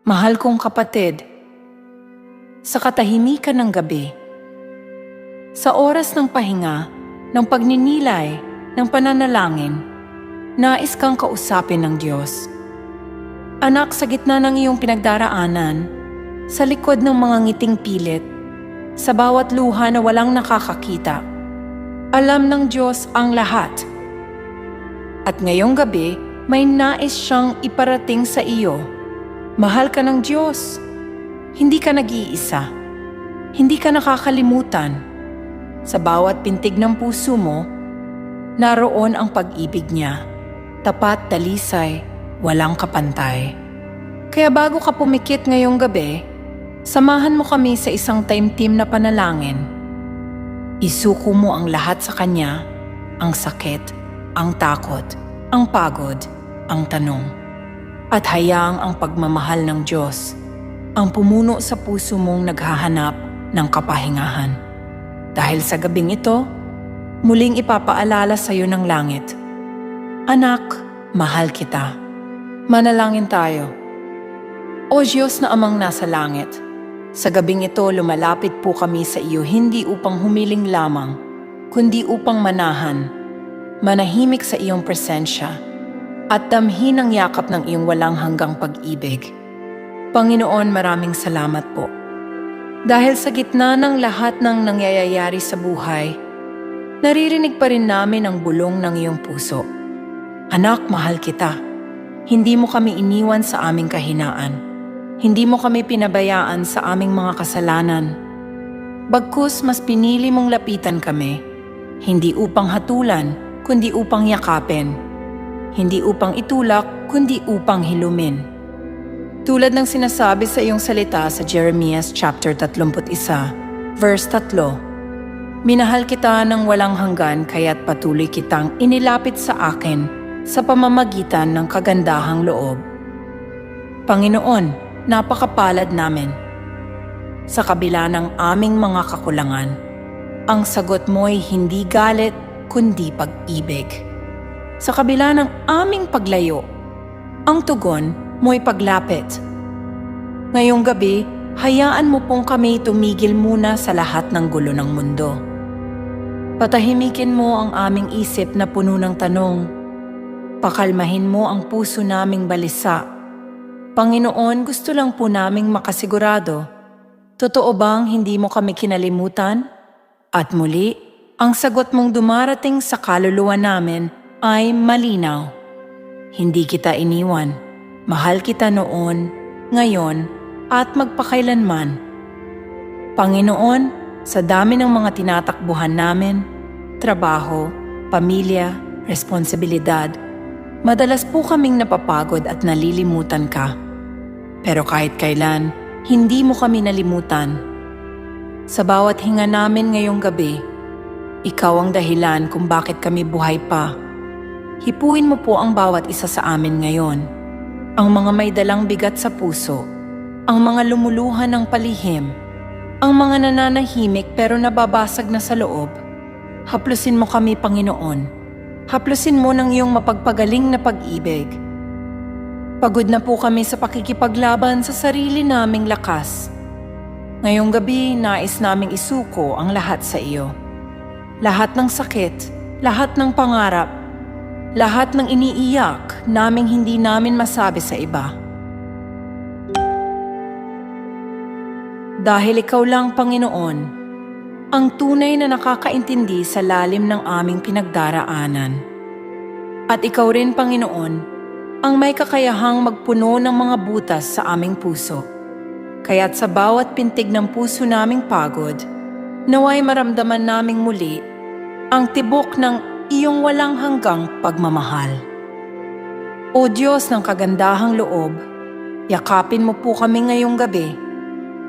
Mahal kong kapatid, sa katahimikan ng gabi, sa oras ng pahinga, ng pagninilay, ng pananalangin, nais kang kausapin ng Diyos. Anak, sa gitna ng iyong pinagdaraanan, sa likod ng mga ngiting pilit, sa bawat luha na walang nakakakita, alam ng Diyos ang lahat. At ngayong gabi, may nais siyang iparating sa iyo. Mahal ka ng Diyos. Hindi ka nag-iisa. Hindi ka nakakalimutan. Sa bawat pintig ng puso mo, naroon ang pag-ibig niya. Tapat, dalisay, walang kapantay. Kaya bago ka pumikit ngayong gabi, samahan mo kami sa isang time team na panalangin. Isuko mo ang lahat sa Kanya, ang sakit, ang takot, ang pagod, ang tanong. At hayaang ang pagmamahal ng Diyos ang pumuno sa puso mong naghahanap ng kapahingahan. Dahil sa gabing ito, muling ipapaalala sa iyo ng langit. Anak, mahal kita. Manalangin tayo. O Diyos na amang nasa langit, sa gabing ito lumalapit po kami sa iyo hindi upang humiling lamang, kundi upang manahan, manahimik sa iyong presensya, at damhin ang yakap ng iyong walang hanggang pag-ibig. Panginoon, maraming salamat po. Dahil sa gitna ng lahat ng nangyayari sa buhay, naririnig pa rin namin ang bulong ng iyong puso. Anak, mahal kita. Hindi mo kami iniwan sa aming kahinaan. Hindi mo kami pinabayaan sa aming mga kasalanan. Bagkus mas pinili mong lapitan kami, hindi upang hatulan, kundi upang yakapin. Hindi upang itulak, kundi upang hilumin. Tulad ng sinasabi sa iyong salita sa Jeremias chapter 31, verse 3. Minahal kita ng walang hanggan kaya't patuloy kitang inilapit sa akin sa pamamagitan ng kagandahang loob. Panginoon, napakapalad namin. Sa kabila ng aming mga kakulangan, ang sagot mo'y hindi galit kundi pag-ibig. Sa kabila ng aming paglayo, ang tugon mo'y paglapit. Ngayong gabi, hayaan mo pong kami tumigil muna sa lahat ng gulo ng mundo. Patahimikin mo ang aming isip na puno ng tanong. Pakalmahin mo ang puso naming balisa. Panginoon, gusto lang po naming makasigurado. Totoo bang hindi mo kami kinalimutan? At muli, ang sagot mong dumarating sa kaluluwa namin ay malinaw. Hindi kita iniwan. Mahal kita noon, ngayon, at magpakailanman. Panginoon, sa dami ng mga tinatakbuhan namin, trabaho, pamilya, responsibilidad, madalas po kaming napapagod at nalilimutan ka. Pero kahit kailan, hindi mo kami nalimutan. Sa bawat hinga namin ngayong gabi, ikaw ang dahilan kung bakit kami buhay pa. Hipuin mo po ang bawat isa sa amin ngayon. Ang mga may dalang bigat sa puso, ang mga lumuluhan ng palihim, ang mga nananahimik pero nababasag na sa loob. Haplusin mo kami, Panginoon. Haplusin mo ng iyong mapagpagaling na pag-ibig. Pagod na po kami sa pakikipaglaban sa sarili naming lakas. Ngayong gabi, nais naming isuko ang lahat sa iyo. Lahat ng sakit, lahat ng pangarap, lahat ng iniiyak naming hindi namin masabi sa iba. Dahil ikaw lang, Panginoon, ang tunay na nakakaintindi sa lalim ng aming pinagdaraanan. At ikaw rin, Panginoon, ang may kakayahang magpuno ng mga butas sa aming puso. Kaya't sa bawat pintig ng puso naming pagod, naway maramdaman naming muli ang tibok ng iyong walang hanggang pagmamahal. O Diyos ng kagandahang loob, yakapin mo po kami ngayong gabi.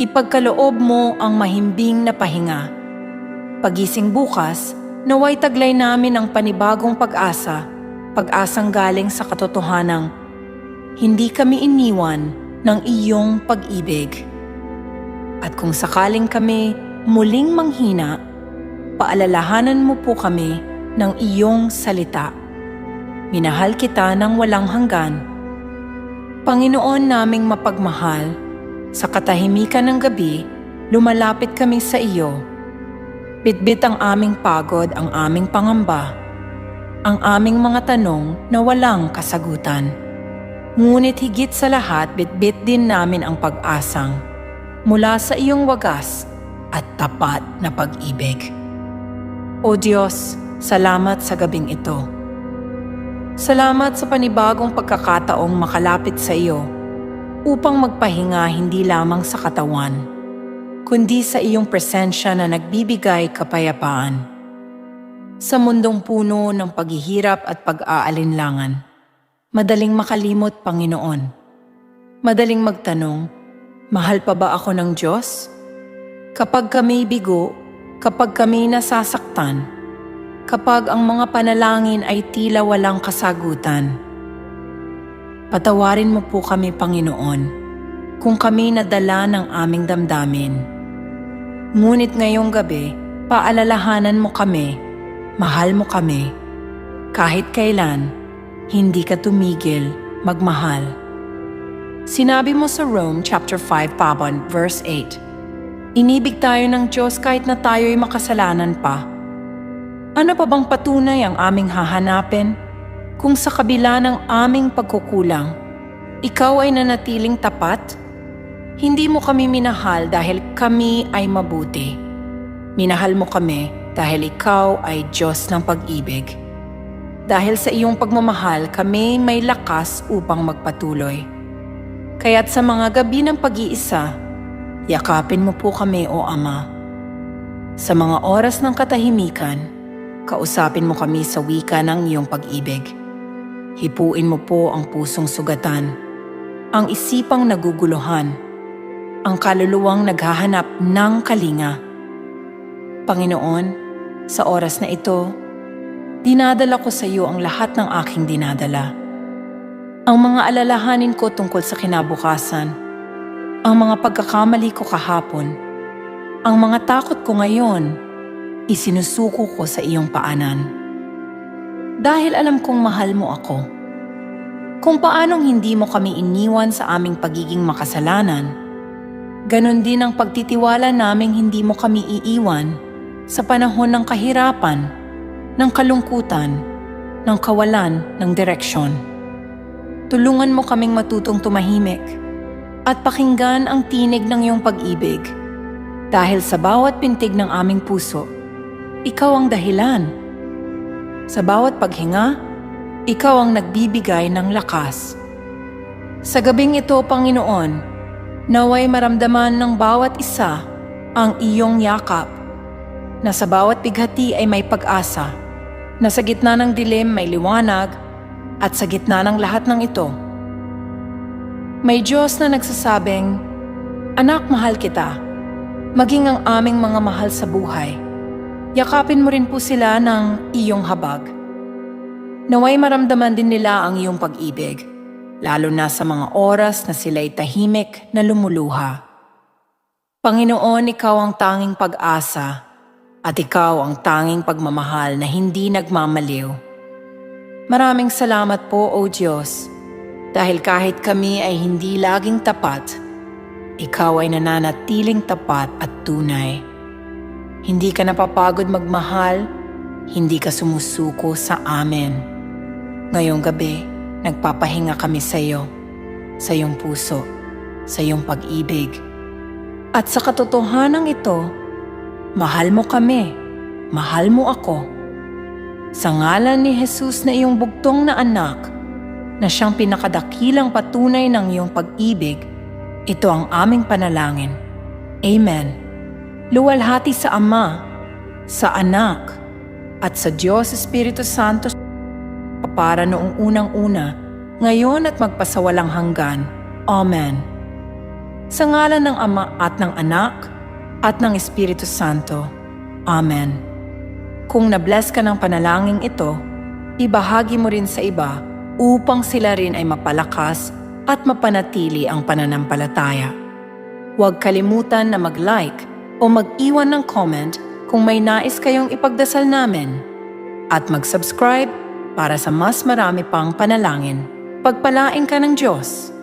Ipagkaloob mo ang mahimbing na pahinga. Pagising bukas, naway taglay namin ang panibagong pag-asa, pag-asang galing sa katotohanang hindi kami iniwan ng iyong pag-ibig. At kung sakaling kami muling manghina, paalalahanan mo po kami ng iyong salita. Minahal kita ng walang hanggan. Panginoon naming mapagmahal, sa katahimikan ng gabi, lumalapit kami sa iyo. Bitbit ang aming pagod, ang aming pangamba, ang aming mga tanong na walang kasagutan. Ngunit higit sa lahat, bitbit din namin ang pag-asang mula sa iyong wagas at tapat na pag-ibig. O Diyos, salamat sa gabing ito. Salamat sa panibagong pagkakataong makalapit sa iyo upang magpahinga hindi lamang sa katawan, kundi sa iyong presensya na nagbibigay kapayapaan. Sa mundong puno ng paghihirap at pag-aalinlangan, madaling makalimot, Panginoon. Madaling magtanong, mahal pa ba ako ng Diyos? Kapag kami bigo, kapag kami nasasaktan, kapag ang mga panalangin ay tila walang kasagutan. Patawarin mo po kami, Panginoon, kung kami nadala ng aming damdamin. Ngunit ngayong gabi, paalalahanan mo kami, mahal mo kami, kahit kailan, hindi ka tumigil magmahal. Sinabi mo sa Rome chapter 5 Pabon verse 8, Inibig tayo ng Diyos kahit na tayo'y makasalanan pa. Ano pa bang patunay ang aming hahanapin? Kung sa kabila ng aming pagkukulang, ikaw ay nanatiling tapat? Hindi mo kami minahal dahil kami ay mabuti. Minahal mo kami dahil ikaw ay Diyos ng pag-ibig. Dahil sa iyong pagmamahal, kami may lakas upang magpatuloy. Kaya't sa mga gabi ng pag-iisa, yakapin mo po kami o Ama. Sa mga oras ng katahimikan, kausapin mo kami sa wika ng iyong pag-ibig. Hipuin mo po ang pusong sugatan, ang isipang naguguluhan, ang kaluluwang naghahanap ng kalinga. Panginoon, sa oras na ito, dinadala ko sa iyo ang lahat ng aking dinadala. Ang mga alalahanin ko tungkol sa kinabukasan, ang mga pagkakamali ko kahapon, ang mga takot ko ngayon, isinusuko ko sa iyong paanan dahil alam kong mahal mo ako. Kung paanong hindi mo kami iniwan sa aming pagiging makasalanan, ganon din ang pagtitiwala naming hindi mo kami iiwan sa panahon ng kahirapan, ng kalungkutan, ng kawalan ng direksyon. Tulungan mo kaming matutong tumahimik at pakinggan ang tinig ng iyong pag-ibig dahil sa bawat pintig ng aming puso, ikaw ang dahilan. Sa bawat paghinga, ikaw ang nagbibigay ng lakas. Sa gabing ito, Panginoon, naway maramdaman ng bawat isa ang iyong yakap, na sa bawat bighati ay may pag-asa, na sa gitna ng dilim may liwanag, at sa gitna ng lahat ng ito, may Diyos na nagsasabing, Anak, mahal kita, maging ang aming mga mahal sa buhay Yakapin mo rin po sila ng iyong habag. Naway maramdaman din nila ang iyong pag-ibig, lalo na sa mga oras na sila'y tahimik na lumuluha. Panginoon, Ikaw ang tanging pag-asa at Ikaw ang tanging pagmamahal na hindi nagmamaliw. Maraming salamat po, O Diyos, dahil kahit kami ay hindi laging tapat, Ikaw ay nananatiling tapat at tunay. Hindi ka napapagod magmahal, hindi ka sumusuko sa amin. Ngayong gabi, nagpapahinga kami sa iyo, sa iyong puso, sa iyong pag-ibig. At sa katotohanan ito, mahal mo kami, mahal mo ako. Sa ngalan ni Jesus na iyong bugtong na anak, na siyang pinakadakilang patunay ng iyong pag-ibig, ito ang aming panalangin. Amen luwalhati sa Ama, sa Anak, at sa Diyos Espiritu Santo para noong unang-una, ngayon at magpasawalang hanggan. Amen. Sa ngalan ng Ama at ng Anak at ng Espiritu Santo. Amen. Kung nabless ka ng panalangin ito, ibahagi mo rin sa iba upang sila rin ay mapalakas at mapanatili ang pananampalataya. Huwag kalimutan na mag-like o mag-iwan ng comment kung may nais kayong ipagdasal namin at mag-subscribe para sa mas marami pang panalangin. Pagpalain ka ng Diyos.